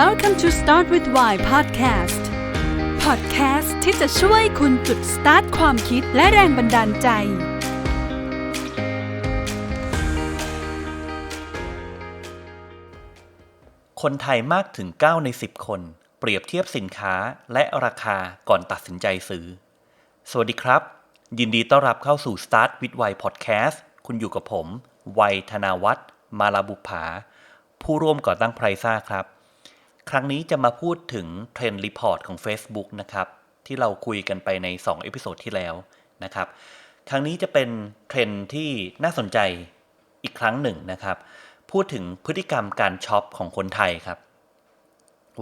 Welcome to Start with Why Podcast Podcast ที่จะช่วยคุณจุดสตาร์ทความคิดและแรงบันดาลใจ คนไทยมากถึง 9 ใน 10 คน เปรียบเทียบสินค้าและราคาก่อนตัดสินใจซื้อ สวัสดีครับ ยินดีต้อนรับเข้าสู่ Start with Why Podcast คุณอยู่กับผม วัยธนาวัฒน์มาลาบุภาผู้ร่วมก่อตั้งไพรซ่าครับ ครั้งนี้จะมาพูดถึงเทรนด์รีพอร์ตของ Facebook นะครับ ที่เราคุยกันไปใน 2 เอพิโซดที่แล้วนะครับ ครั้งนี้จะเป็นเทรนด์ที่น่าสนใจอีกครั้งหนึ่งนะครับ พูดถึงพฤติกรรมการช็อปของคนไทยครับ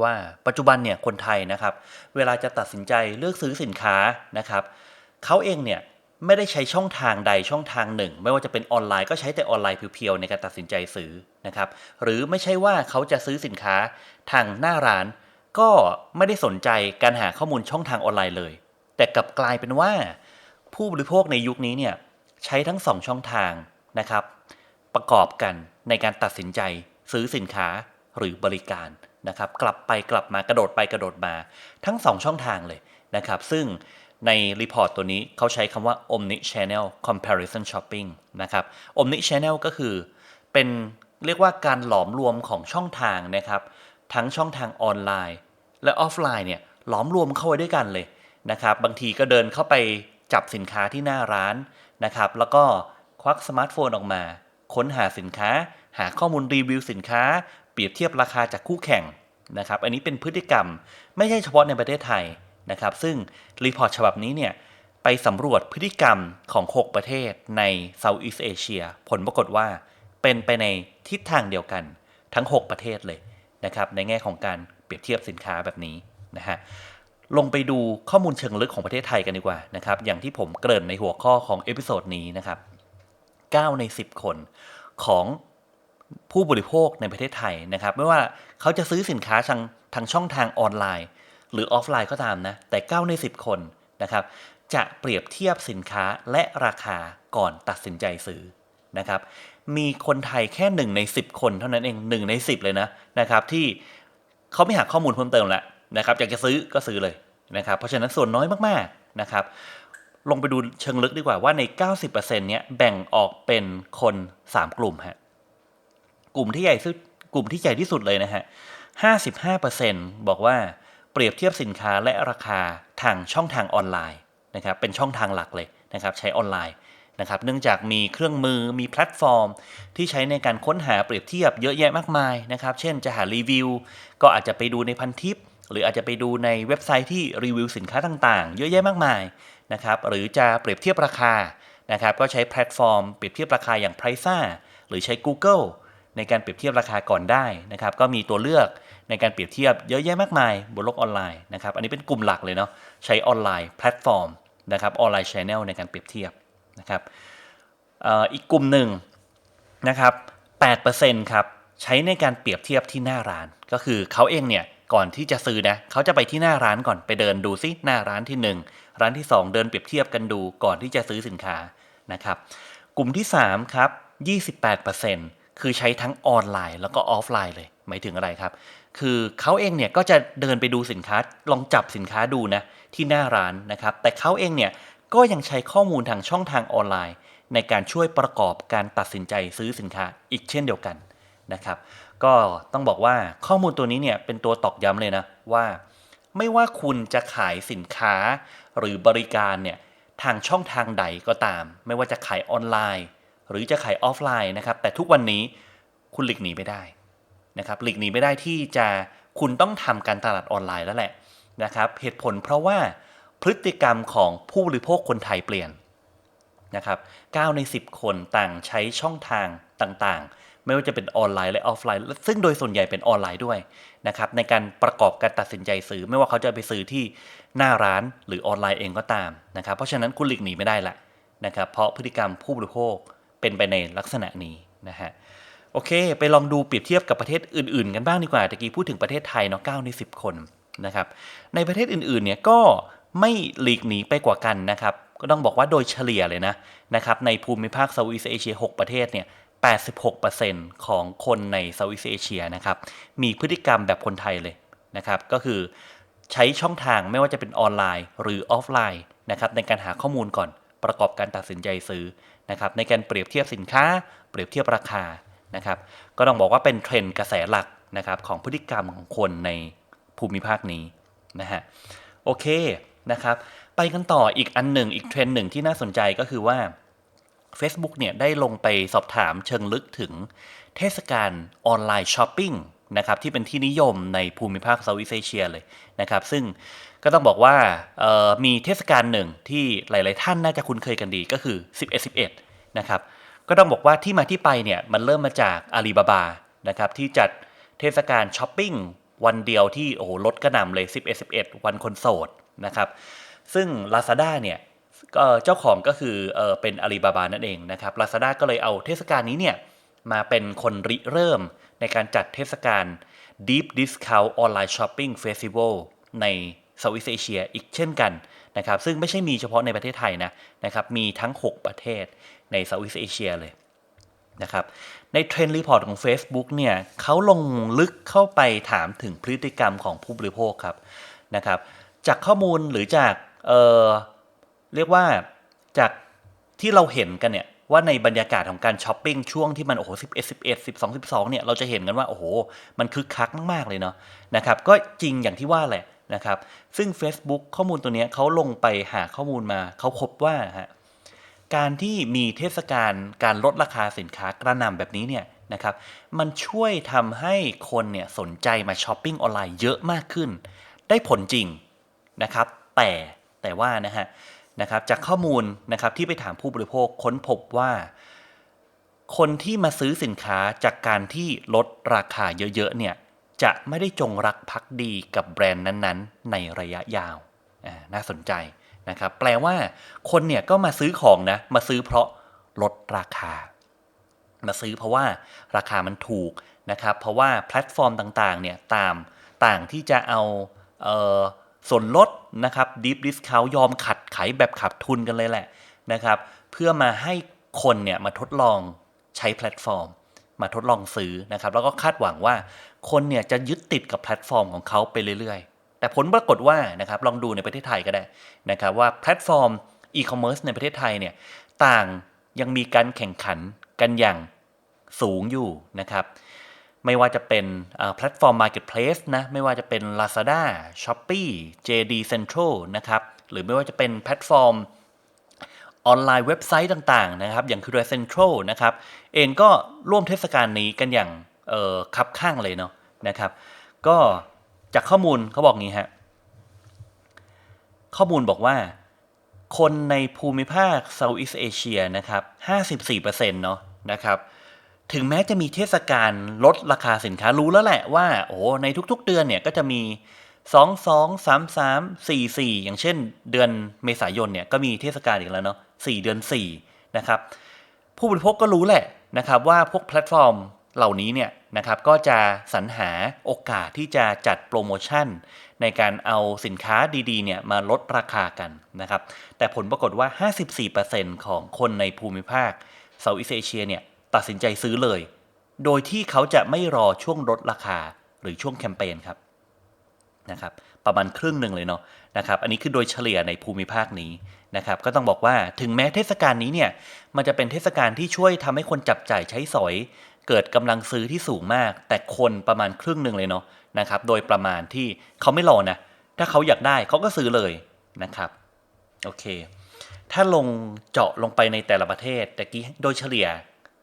ว่าปัจจุบันเนี่ยคนไทยนะครับ เวลาจะตัดสินใจเลือกซื้อสินค้านะครับเขาเองเนี่ย ไม่ได้ใช้ช่องทางใดช่องทางหนึ่ง ไม่ว่าจะเป็นออนไลน์ก็ใช้แต่ออนไลน์เพียวๆในการตัดสินใจซื้อนะครับ หรือไม่ใช่ว่าเขาจะซื้อสินค้าทางหน้าร้าน ก็ไม่ได้สนใจการหาข้อมูลช่องทางออนไลน์เลย แต่กลับกลายเป็นว่า ผู้บริโภคในยุคนี้เนี่ยใช้ทั้งสองช่องทางนะครับ ประกอบกันในการตัดสินใจซื้อสินค้าหรือบริการนะครับ กลับไปกลับมากระโดดไปกระโดดมาทั้ง 2 ช่องทางเลยนะครับ ซึ่ง ในรีพอร์ตตัวนี้เขาใช้คำว่า omni channel comparison shopping นะครับ omni channel ก็คือเป็นเรียกว่าการหลอมรวมของช่องทางนะครับ ทั้งช่องทางออนไลน์ และออฟไลน์เนี่ยหลอมรวมเข้าไว้ด้วยกันเลยนะครับ บางทีก็เดินเข้าไปจับสินค้าที่หน้าร้านนะครับ แล้วก็ควักสมาร์ทโฟนออกมา ค้นหาสินค้า หาข้อมูลรีวิวสินค้า เปรียบเทียบราคาจากคู่แข่งนะครับ อันนี้เป็นพฤติกรรมไม่ใช่เฉพาะในประเทศไทย นะครับ ซึ่งรีพอร์ตฉบับนี้เนี่ยไปสำรวจพฤติกรรมของ 6 ประเทศใน Southeast Asia ผลปรากฏว่าเป็นไปในทิศทางเดียวกันทั้ง 6 ประเทศเลยนะครับ ในแง่ของการเปรียบเทียบสินค้าแบบนี้นะฮะลงไปดูข้อมูลเชิงลึกของประเทศไทยกันดีกว่านะครับ อย่างที่ผมเกริ่นในหัวข้อของเอพิโซดนี้นะครับ 9 ใน 10 คนของผู้บริโภคในประเทศไทยนะครับ ไม่ว่าเขาจะซื้อสินค้าทางทางช่องทางออนไลน์ หรือออฟไลน์ก็ตามนะ แต่ 9 ใน 10 คนนะครับ จะเปรียบเทียบสินค้าและราคาก่อนตัดสินใจซื้อนะครับ มีคนไทยแค่1ใน 10 คนเท่านั้นเอง1ใน 10 เลยนะนะครับที่เขาไม่หาข้อมูลเพิ่มเติมแล้วนะครับอยากจะซื้อก็ซื้อเลยนะครับ เพราะฉะนั้นส่วนน้อยมากๆนะครับ ลงไปดูเชิงลึกดีกว่าว่าใน 90%เนี้ยแบ่งออกเป็นคน 3 กลุ่มฮะกลุ่มที่ใหญ่สุดกลุ่มที่ใหญ่ที่สุดเลยนะฮะ 55%บอกว่า เปรียบเทียบสินค้าและราคาทางช่องทางออนไลน์นะครับเป็นช่องทางหลักเลยนะครับใช้ออนไลน์นะครับเนื่องจากมีเครื่องมือมีแพลตฟอร์ม ที่ใช้ในการค้นหาเปรียบเทียบเยอะแยะมากมายนะครับเช่นจะหารีวิว ก็อาจจะไปดูในพันทิป หรืออาจจะไปดูในเว็บไซต์ที่รีวิวสินค้าต่างๆ เยอะแยะมากมายนะครับหรือจะเปรียบเทียบราคานะครับก็ใช้แพลตฟอร์มเปรียบเทียบราคาอย่าง p r i c e หรือใช้ Google ในการเปรียบเทียบราคาก่อนได้นะครับก็มีตัวเลือก ในการเปรียบเทียบเยอะแยะมากมายบนโลกออนไลน์นะครับอันนี้เป็นกลุ่มหลักเลยเนาะใช้ออนไลน์แพลตฟอร์มนะครับออนไลน์ชแนลในการเปรียบเทียบนะครับอีกกลุ่มหนึ่งนะครับ8%ครับใช้ในการเปรียบเทียบที่หน้าร้าน ก็คือเขาเองเนี่ยก่อนที่จะซื้อนะเขาจะไปที่หน้าร้านก่อนไปเดินดูซิหน้าร้านที่ 1 ร้านที่ 2 เดินเปรียบเทียบกันดูก่อนที่จะซื้อสินค้านะครับ กลุ่มที่3ครับ28%คือใช้ทั้งออนไลน์แล้วก็ออฟไลน์เลย หมายถึงอะไรครับ คือเขาเองเนี่ยก็จะเดินไปดูสินค้าลองจับสินค้าดูนะที่หน้าร้านนะครับ แต่เขาเองเนี่ยก็ยังใช้ข้อมูลทางช่องทางออนไลน์ ในการช่วยประกอบการตัดสินใจซื้อสินค้าอีกเช่นเดียวกันนะครับ ก็ต้องบอกว่าข้อมูลตัวนี้เนี่ยเป็นตัวตอกย้ำเลยนะว่า ไม่ว่าคุณจะขายสินค้าหรือบริการเนี่ยทางช่องทางใดก็ตาม ไม่ว่าจะขายออนไลน์ หรือจะขายออฟไลน์นะครับ แต่ทุกวันนี้คุณหลีกหนีไม่ได้ นะครับหลีกหนีไม่ได้ที่จะคุณต้องทำการตลาดออนไลน์แล้วแหละนะครับเหตุผลเพราะว่าพฤติกรรมของผู้บริโภคคนไทยเปลี่ยนนะครับ9ใน 10 คนต่างใช้ช่องทางต่างๆ ไม่ว่าจะเป็นออนไลน์และออฟไลน์ ซึ่งโดยส่วนใหญ่เป็นออนไลน์ด้วยนะครับในการประกอบการตัดสินใจซื้อ ไม่ว่าเขาจะไปซื้อที่หน้าร้านหรือออนไลน์เองก็ตามนะครับ เพราะฉะนั้นคุณหลีกหนีไม่ได้ละนะครับเพราะพฤติกรรมผู้บริโภคเป็นไปในลักษณะนี้นะฮะ โอเค ไปลองดูเปรียบเทียบกับประเทศอื่นๆ กันบ้างดีกว่าตะกี้พูดถึงประเทศไทยเนาะ9ใน 10 คนนะครับ ในประเทศอื่นๆ เนี่ยก็ไม่หลีกหนีไปกว่ากันนะครับ ก็ต้องบอกว่าโดยเฉลี่ยเลยนะนะครับ ในภูมิภาคเซาท์อีสเอเชีย 6 ประเทศเนี่ย 86%ของคนในเซาท์อีสเอเชียนะครับ มีพฤติกรรมแบบคนไทยเลยนะครับ ก็คือใช้ช่องทางไม่ว่าจะเป็นออนไลน์ หรือออฟไลน์นะครับในการหาข้อมูลก่อนประกอบการตัดสินใจซื้อนะครับในการเปรียบเทียบสินค้า เปรียบเทียบราคา นะครับ ก็ต้องบอกว่าเป็นเทรนด์กระแสหลักนะครับของพฤติกรรมของคนในภูมิภาคนี้นะฮะโอเคนะครับ ไปกันต่ออีกอันหนึ่งอีกเทรนด์หนึ่งที่น่าสนใจก็คือว่า Facebook เนี่ยได้ลงไปสอบถามเชิงลึกถึงเทศกาลออนไลน์ช้อปปิ้งนะครับที่เป็นที่นิยมในภูมิภาคเซาท์อีสเอเชียเลยนะครับ ซึ่งก็ต้องบอกว่ามีเทศกาลหนึ่งที่หลาย ๆ ท่านน่าจะคุ้นเคยกันดีก็คือ 11 11 นะครับ ก็ต้องบอกว่าที่มาที่ไปเนี่ยมันเริ่มมาจากอาลีบาบานะครับที่จัดเทศกาลช้อปปิ้งวันเดียวที่โอ้โหลดกระหน่ำเลย 11 11 วันคนโสดนะครับซึ่ง Lazada เนี่ยเจ้าของก็คือเออเป็นอาลีบาบานั่นเองนะครับ Lazada ก็เลยเอาเทศกาลนี้เนี่ยมาเป็นคนริเริ่มในการจัดเทศกาล Deep Discount Online Shopping Festival ในเซาท์อีสเอเชียอีกเช่นกันนะครับซึ่งไม่ใช่มีเฉพาะในประเทศไทยนะนะครับมีทั้ง 6 ประเทศ ในเซาท์อีสเอเชียเลยนะครับในเทรนด์รีพอร์ตของ Facebook เนี่ยเขาลงลึกเข้าไปถามถึงพฤติกรรมของผู้บริโภคครับนะครับ จากข้อมูลหรือจากเเรียกว่าจากที่เราเห็นกันเนี่ยว่าในบรรยากาศของการช้อปปิ้งช่วงที่มันโอ้โห11 11 12 12เนี่ยเราจะเห็นกันว่าโอ้โห มันคึกคักมาก ๆ เลยเนาะนะครับก็จริงอย่างที่ว่าแหละนะครับ ซึ่ง Facebook ข้อมูลตัวนี้เขาลงไปหาข้อมูลมาเขาพบว่าฮะ การที่มีเทศกาลการลดราคาสินค้ากระหน่ำแบบนี้เนี่ยนะครับ มันช่วยทำให้คนเนี่ยสนใจมาช้อปปิ้งออนไลน์เยอะมากขึ้น ได้ผลจริงนะครับ แต่แต่ว่านะฮะนะครับจากข้อมูลนะครับที่ไปถามผู้บริโภคค้นพบว่า คนที่มาซื้อสินค้าจากการที่ลดราคาเยอะๆเนี่ยจะไม่ได้จงรักภักดีกับแบรนด์นั้นๆ ในระยะยาวน่าสนใจ นะครับแปลว่าคนเนี่ยก็มาซื้อของนะ มาซื้อเพราะลดราคา มาซื้อเพราะว่าราคามันถูกนะครับ เพราะว่าแพลตฟอร์มต่างๆเนี่ยตามต่างที่จะเอาเส่วนลดนะครับดีฟดิสคาวยอมขัดขายแบบขับทุนกันเลยแหละนะครับ เพื่อมาให้คนเนี่ยมาทดลองใช้แพลตฟอร์ม มาทดลองซื้อนะครับ แล้วก็คาดหวังว่าคนเนี่ยจะยึดติดกับแพลตฟอร์มของเขาไปเรื่อย แต่ผลปรากฏว่านะครับลองดูในประเทศไทยก็ได้นะครับว่าแพลตฟอร์มอีคอมเมิร์ซในประเทศไทยเนี่ยต่างยังมีการแข่งขันกันอย่างสูงอยู่นะครับไม่ว่าจะเป็นแพลตฟอร์ม Marketplace นะไม่ว่าจะเป็น Lazada, Shopee, JD Central นะครับหรือไม่ว่าจะเป็นแพลตฟอร์มออนไลน์เว็บไซต์ต่างๆนะครับอย่างคือ Central นะครับเองก็ร่วมเทศกาลนี้กันอย่างคับข้างเลยเนาะนะครับก็ จากข้อมูลเขาบอกงี้ฮะ ข้อมูลบอกว่า คนในภูมิภาค Southeast Asia นะครับ54%เนาะนะครับ ถึงแม้จะมีเทศกาลลดราคาสินค้ารู้แล้วแหละว่า โอ้ในทุกๆเดือนเนี่ยก็จะมี2 2 3 3 4 4อย่างเช่น เดือนเมษายนเนี่ยก็มีเทศกาลอีกแล้วเนาะ4เดือน4นะครับ ผู้บริโภคก็รู้แหละนะครับว่าพวกแพลตฟอร์ม เหล่านี้เนี่ยนะครับก็จะสรรหาโอกาสที่จะจัดโปรโมชั่น ในการเอาสินค้าดีๆเนี่ยมาลดราคากันนะครับแต่ผลปรากฏว่า 54%ของคนในภูมิภาคเซาท์อีสเอเชียเนี่ยตัดสินใจซื้อเลย โดยที่เขาจะไม่รอช่วงลดราคาหรือช่วงแคมเปญครับนะครับประมาณครึ่งหนึ่งเลยเนาะนะครับอันนี้คือโดยเฉลี่ยในภูมิภาคนี้นะครับก็ต้องบอกว่าถึงแม้เทศกาลนี้เนี่ยมันจะเป็นเทศกาลที่ช่วยทำให้คนจับจ่ายใช้สอย เกิดกำลังซื้อที่สูงมาก แต่คนประมาณครึ่งหนึ่งเลยเนาะนะครับโดยประมาณที่เขาไม่รอนะ ถ้าเขาอยากได้เขาก็ซื้อเลยนะครับโอเค ถ้าลงเจาะลงไปในแต่ละประเทศแต่กี้โดยเฉลี่ย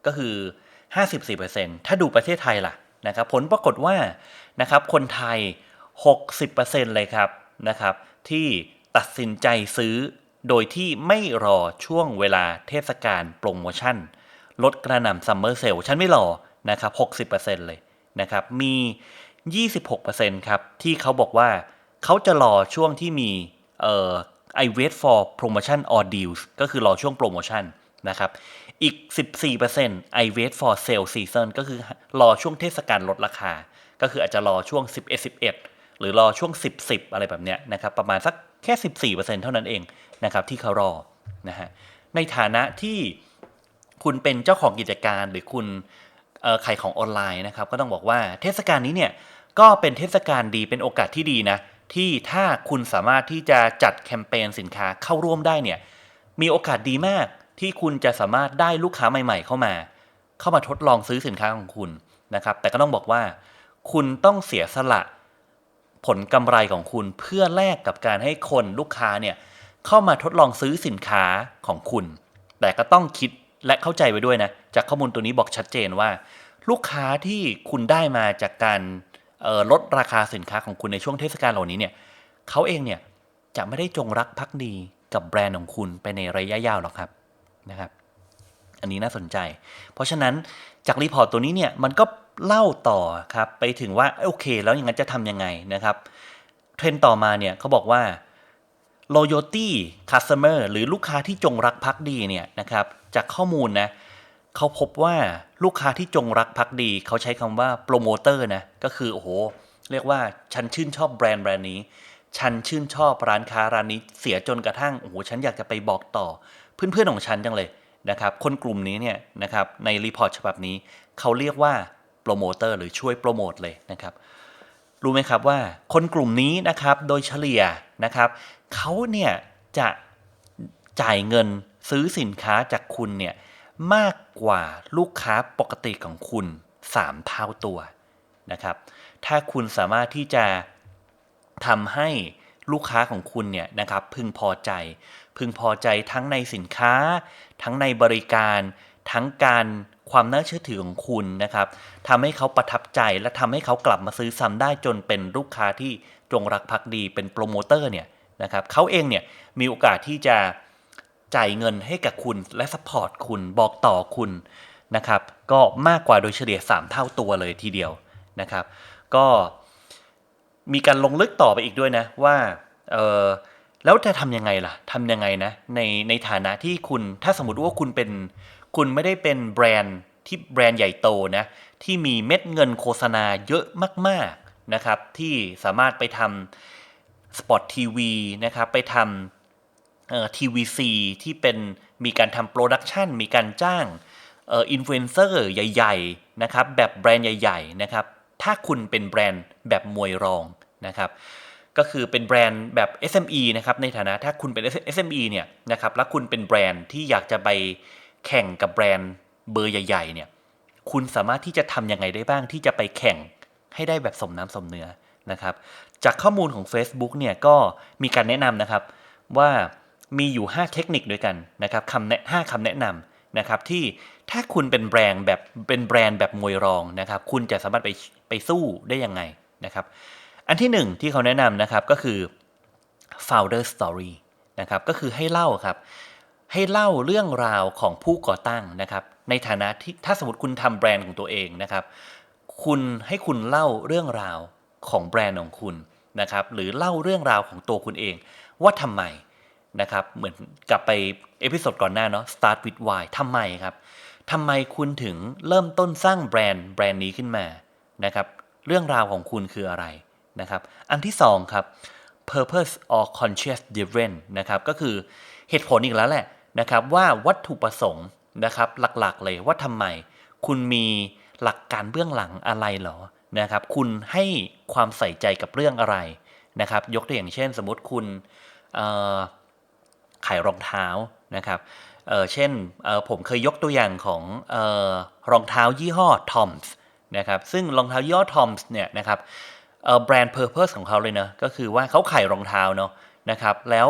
ก็คือ 54%ถ้าดูประเทศไทยล่ะนะครับผลปรากฏว่านะครับคนไทย 60%เลยครับนะครับ ที่ตัดสินใจซื้อโดยที่ไม่รอช่วงเวลาเทศกาลโปรโมชั่น ลดกระหน่ำซัมเมอร์เซลฉันไม่รอนะครับ 60%เลยนะครับ มี 26%ครับ ที่เขาบอกว่าเขาจะรอช่วงที่มีเอ่อ I wait for promotion or deals ก็คือรอช่วงโปรโมชั่นนะครับ อีก 14% I wait for sale season ก็คือรอช่วงเทศกาลลดราคา ก็คืออาจจะรอช่วง 11 11 หรือรอช่วง 10 10 อะไรแบบเนี้ยนะครับ ประมาณสักแค่ 14%เท่านั้นเองนะครับที่เขารอนะฮะ ในฐานะที่ คุณเป็นเจ้าของกิจการหรือคุณขายของออนไลน์นะครับ ก็ต้องบอกว่าเทศกาลนี้เนี่ยก็เป็นเทศกาลดีเป็นโอกาสที่ดีนะที่ถ้าคุณสามารถที่จะจัดแคมเปญสินค้าเข้าร่วมได้เนี่ยมีโอกาสดีมากที่คุณจะสามารถได้ลูกค้าใหม่ ๆ เข้ามา เข้ามาทดลองซื้อสินค้าของคุณนะครับ แต่ก็ต้องบอกว่า คุณต้องเสียสละผลกำไรของคุณเพื่อแลกกับการให้คนลูกค้าเนี่ยเข้ามาทดลองซื้อสินค้าของคุณ แต่ก็ต้องคิด และเข้าใจไว้ด้วยนะ จากข้อมูลตัวนี้บอกชัดเจนว่า ลูกค้าที่คุณได้มาจากการออลดราคาสินค้าของคุณในช่วงเทศกาลเหล่านี้เนี่ยเขาเองเนี่ยจะไม่ได้จงรักภักดีกับแบรนด์ของคุณไปในระยะยาวหรอกครับนะครับ อันนี้น่าสนใจ เพราะฉะนั้นจากรีพอร์ตตัวนี้เนี่ยมันก็เล่าต่อครับไปถึงว่าโอเค แล้วอย่างนั้นจะทำยังไงนะครับ เทรนต่อมาเนี่ยเขาบอกว่า loyalty customer หรือลูกค้าที่จงรักภักดีเนี่ยนะครับ จากข้อมูลนะเขาพบว่าลูกค้าที่จงรักภักดี เขาใช้คำว่าโปรโมเตอร์นะก็คือโอ้โหเรียกว่าฉันชื่นชอบแบรนด์แบรนด์นี้ ฉันชื่นชอบร้านค้าร้านนี้เสียจนกระทั่งโอ้โหฉันอยากจะไปบอกต่อ เพื่อนๆของฉันจังเลยนะครับคนกลุ่มนี้เนี่ยนะครับในรีพอร์ตฉบับนี้ เขาเรียกว่าโปรโมเตอร์หรือช่วยโปรโมทเลยนะครับรู้ไหมครับว่าคนกลุ่มนี้นะครับโดยเฉลี่ยนะครับเขาเนี่ยจะจ่ายเงิน ซื้อสินค้าจากคุณเนี่ยมากกว่าลูกค้าปกติของคุณ 3 เท่าตัวนะครับ ถ้าคุณสามารถที่จะทำให้ลูกค้าของคุณเนี่ยนะครับพึงพอใจ พึงพอใจทั้งในสินค้า ทั้งในบริการ ทั้งการความน่าเชื่อถือของคุณนะครับทำให้เขาประทับใจและทำให้เขากลับมาซื้อซ้ำได้จนเป็นลูกค้าที่จงรักภักดีเป็นโปรโมเตอร์เนี่ยนะครับเขาเองเนี่ยมีโอกาสที่จะ จ่ายเงินให้กับคุณและสปอร์ตคุณบอกต่อคุณนะครับ ก็มากกว่าโดยเฉลี่ย 3 เท่าตัวเลยทีเดียวนะครับ ก็มีการลงลึกต่อไปอีกด้วยนะว่าเออแล้วจะทำยังไงล่ะทำยังไงนะในในฐานะที่คุณถ้าสมมติว่าคุณเป็น คุณไม่ได้เป็นแบรนด์ที่แบรนด์ใหญ่โตนะที่มีเม็ดเงินโฆษณาเยอะมาก ๆนะครับ ที่สามารถไปทำสปอตทีวีนะครับไปทำ ทีวีซีที่เป็นมีการทำโปรดักชันมีการจ้างเอ่ออินฟลูเอนเซอร์ใหญ่ๆนะครับแบบแบรนด์ใหญ่ๆนะครับถ้าคุณเป็นแบรนด์แบบมวยรองนะครับก็คือเป็นแบรนด์แบบ SME นะครับในฐานะถ้าคุณเป็น SME เนี่ยนะครับแล้วคุณเป็นแบรนด์ที่อยากจะไปแข่งกับแบรนด์เบอร์ใหญ่ๆเนี่ยคุณสามารถที่จะทำยังไงได้บ้างที่จะไปแข่งให้ได้แบบสมน้ำสมเนื้อนะครับจากข้อมูลของ Facebook เนี่ยก็มีการแนะนำนะครับว่า มีอยู่ 5 เทคนิคด้วยกันนะครับคำแนะ5คำแนะนำนะครับที่ถ้าคุณเป็นแบรนด์แบบเป็นแบรนด์แบบมวยรองนะครับ คุณจะสามารถไปไปสู้ได้ยังไงนะครับ อันที่ 1 ที่เขาแนะนำนะครับก็คือ founder story นะครับก็คือให้เล่าครับ ให้เล่าเรื่องราวของผู้ก่อตั้งนะครับ ในฐานะที่ถ้าสมมติคุณทำแบรนด์ของตัวเองนะครับ คุณให้คุณเล่าเรื่องราวของแบรนด์ของคุณนะครับ หรือเล่าเรื่องราวของตัวคุณเอง ว่าทำไม นะครับ เหมือนกลับไปเอพิโซดก่อนหน้าเนาะ start with why ทำไมครับทำไมคุณถึงเริ่มต้นสร้างแบรนด์แบรนด์นี้ขึ้นมานะครับ เรื่องราวของคุณคืออะไรนะครับ อันที่สองครับ purpose or conscious driven นะครับ ก็คือเหตุผลอีกแล้วแหละนะครับ ว่าวัตถุประสงค์นะครับหลักๆเลยว่าทำไมคุณมีหลักการเบื้องหลังอะไรหรอนะครับ คุณให้ความใส่ใจกับเรื่องอะไรนะครับ ยกตัวอย่างเช่น สมมติคุณ ขายรองเท้านะครับเเช่นผมเคยยกตัวอย่างของออรองเท้ายี่ห้อ Toms นะครับซึ่งรองเท้ายี่ห้อ Toms เนี่ยนะครับแบรนด์ Purpose ของเขาเลยนะก็คือว่าเขาขายรองเท้าเนาะนะครับแล้ว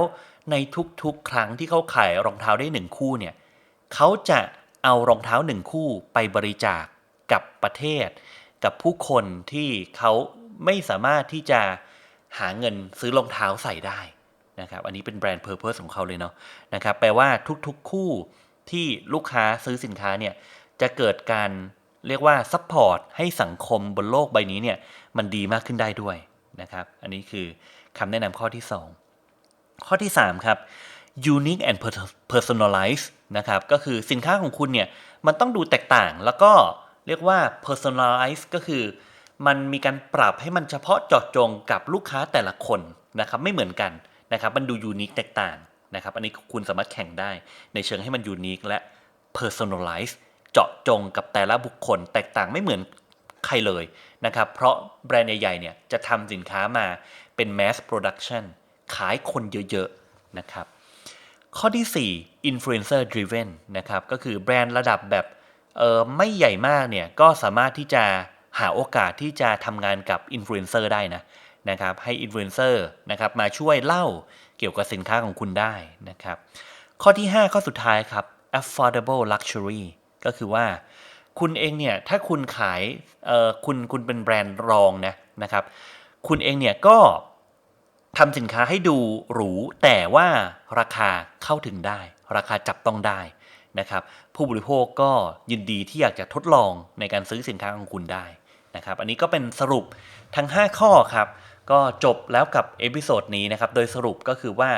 ในทุกๆ ครั้งที่เขาขายรองเท้าได้หนึ่งคู่เนี่ยเขาจะเอารองเท้าหนึ่งคู่ไปบริจาคกับประเทศ กับผู้คนที่เขาไม่สามารถที่จะหาเงินซื้อรองเท้าใส่ได้ นะครับอันนี้เป็นแบรนด์เพอร์เพสของเขาเลยเนาะนะครับแปลว่าทุกๆคู่ที่ลูกค้าซื้อสินค้าเนี่ยจะเกิดการเรียกว่าซัพพอร์ตให้สังคมบนโลกใบนี้เนี่ยมันดีมากขึ้นได้ด้วยนะครับอันนี้คือคำแนะนำข้อที่ 2 ข้อที่ 3 ครับ unique and personalize นะครับก็คือสินค้าของคุณเนี่ยมันต้องดูแตกต่างแล้วก็เรียกว่า personalize ก็คือ มันมีการปรับให้มันเฉพาะเจาะจงกับลูกค้าแต่ละคนนะครับไม่เหมือนกัน นะครับมันดูยูนิคแตกต่างนะครับอันนี้คุณสามารถแข่งได้ ในเชิงให้มันยูนิคและ personalize เจาะจงกับแต่ละบุคคลแตกต่างไม่เหมือนใครเลยนะครับเพราะแบรนด์ใหญ่ๆเนี่ยจะทำสินค้ามาเป็น mass production ขายคนเยอะๆนะครับข้อที่ 4 influencer driven นะครับก็คือแบรนด์ระดับแบบเออไม่ใหญ่มากเนี่ยก็สามารถที่จะหาโอกาสที่จะทำงานกับอินฟลูเอนเซอร์ได้นะ นะครับให้อินฟลูเอนเซอร์นะครับมาช่วยเล่าเกี่ยวกับสินค้าของคุณได้นะครับ ข้อที่ 5 ข้อสุดท้ายครับ affordable luxury ก็คือว่าคุณเองเนี่ยถ้าคุณขายเออคุณคุณเป็นแบรนด์รองนะนะครับ คุณเองเนี่ยก็ทำสินค้าให้ดูหรู แต่ว่าราคาเข้าถึงได้ ราคาจับต้องได้นะครับ ผู้บริโภคก็ยินดีที่อยากจะทดลองในการซื้อสินค้าของคุณได้นะครับ อันนี้ก็เป็นสรุปทั้ง 5 ข้อครับ ก็จบแล้วกับเอพิโซดนี้นะครับ โดยสรุปก็คือว่า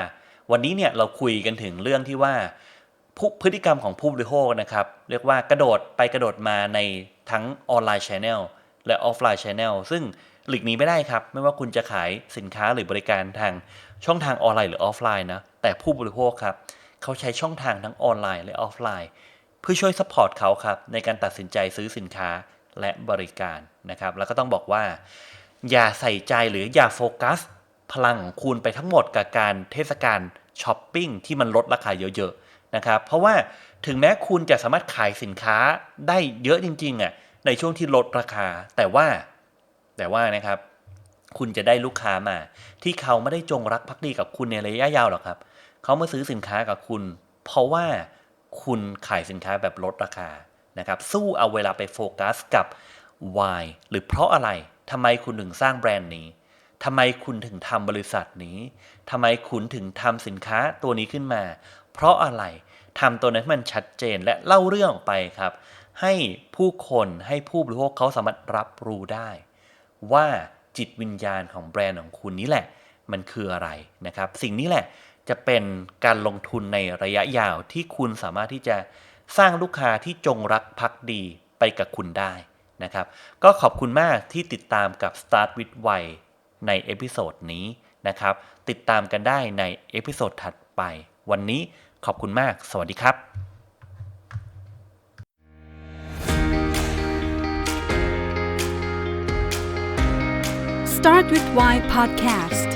วันนี้เนี่ยเราคุยกันถึงเรื่องที่ว่าพฤติกรรมของผู้บริโภคนะครับ เรียกว่ากระโดดไปกระโดดมาในทั้งออนไลน์ชแนลและออฟไลน์ชแนลซึ่งหลีกหนี้ไม่ได้ครับ ไม่ว่าคุณจะขายสินค้าหรือบริการทางช่องทางออนไลน์หรือออฟไลน์นะแต่ผู้บริโภคครับ เขาใช้ช่องทางทั้งออนไลน์และออฟไลน์ เพื่อช่วยซัพพอร์ตเขาครับในการตัดสินใจซื้อสินค้าและบริการนะครับ แล้วก็ต้องบอกว่า อย่าใส่ใจหรืออย่าโฟกัส พลังของคุณไปทั้งหมดกับการเทศกาลช้อปปิ้งที่มันลดราคาเยอะๆนะครับเพราะว่าถึงแม้คุณจะสามารถขายสินค้าได้เยอะจริงๆอะในช่วงที่ลดราคา แต่ว่า แต่ว่านะครับ คุณจะได้ลูกค้ามา ที่เขาไม่ได้จงรักภักดีกับคุณในระยะยาวหรอกครับ เขามาซื้อสินค้ากับคุณ เพราะว่าคุณขายสินค้าแบบลดราคานะครับ สู้เอาเวลาไปโฟกัสกับ why หรือเพราะอะไร ทำไมคุณถึงสร้างแบรนด์นี้ทำไมคุณถึงทำบริษัทนี้ทำไมคุณถึงทำสินค้าตัวนี้ขึ้นมา เพราะอะไรทำตัวนั้นให้มันชัดเจนและเล่าเรื่องออกไปครับ ให้ผู้คนให้ผู้บริโภคเขาสามารถรับรู้ได้ ว่าจิตวิญญาณของแบรนด์ของคุณนี้แหละ มันคืออะไรนะครับ สิ่งนี้แหละจะเป็นการลงทุนในระยะยาวที่คุณสามารถที่จะสร้างลูกค้าที่จงรักภักดีไปกับคุณได้ นะครับ ก็ขอบคุณมากที่ติดตามกับ Start with Why ในเอพิโซดนี้นะครับ ติดตามกันได้ในเอพิโซดถัดไป วันนี้ขอบคุณมาก สวัสดีครับ Start with Why Podcast